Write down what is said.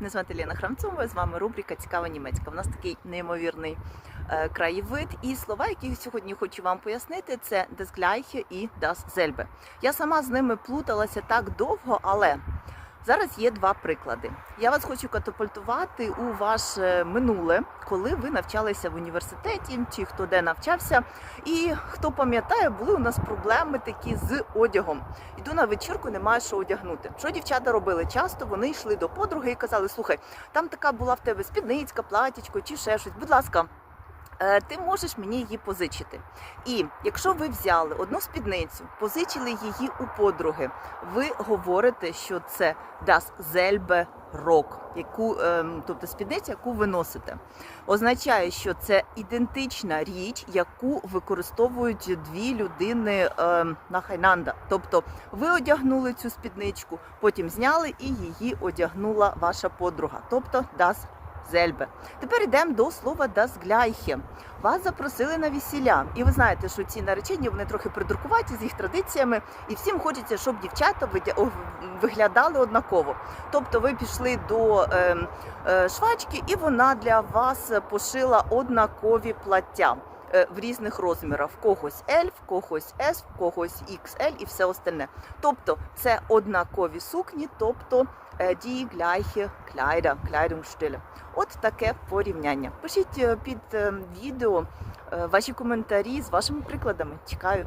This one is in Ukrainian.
Мене звати Ліна Храмцова, з вами рубрика Цікава німецька. У нас такий неймовірний е, краєвид. І слова, які сьогодні хочу вам пояснити, це das Gleiche і das Selbe. Я сама з ними плуталася так довго, але зараз є два приклади. Я вас хочу катапультувати у ваше минуле, коли ви навчалися в університеті, чи хто де навчався. І хто пам'ятає, були у нас проблеми такі з одягом. Йду на вечірку, немає що одягнути. Що дівчата робили? Часто вони йшли до подруги і казали: слухай, там така була в тебе спідницька, платічко чи ще щось. Будь ласка. Е, Ти можеш мені її позичити. І якщо ви взяли одну спідницю, позичили її у подруги, ви говорите, що це das selbe Rock, яку, ем, тобто спідниця, яку ви носите. Означає, що це ідентична річ, яку використовують дві людини ем, нахайнанда. Тобто ви одягнули цю спідничку, потім зняли і її одягнула ваша подруга. Тобто das Зельбе. Тепер йдемо до слова das Gleiche. Вас запросили на весілля, і ви знаєте, що ці наречені вони трохи придуркуваті з їх традиціями, і всім хочеться, щоб дівчата виглядали однаково. Тобто ви пішли до е, е, швачки, і вона для вас пошила однакові плаття. Е, В різних розмірах в когось L, в когось S, в когось XL і все остальне. Тобто це однакові сукні, тобто die gleiche Kleider, Kleidungsstücke. От таке порівняння. Пишіть е, під е, відео ваші коментарі з вашими прикладами. Чекаю.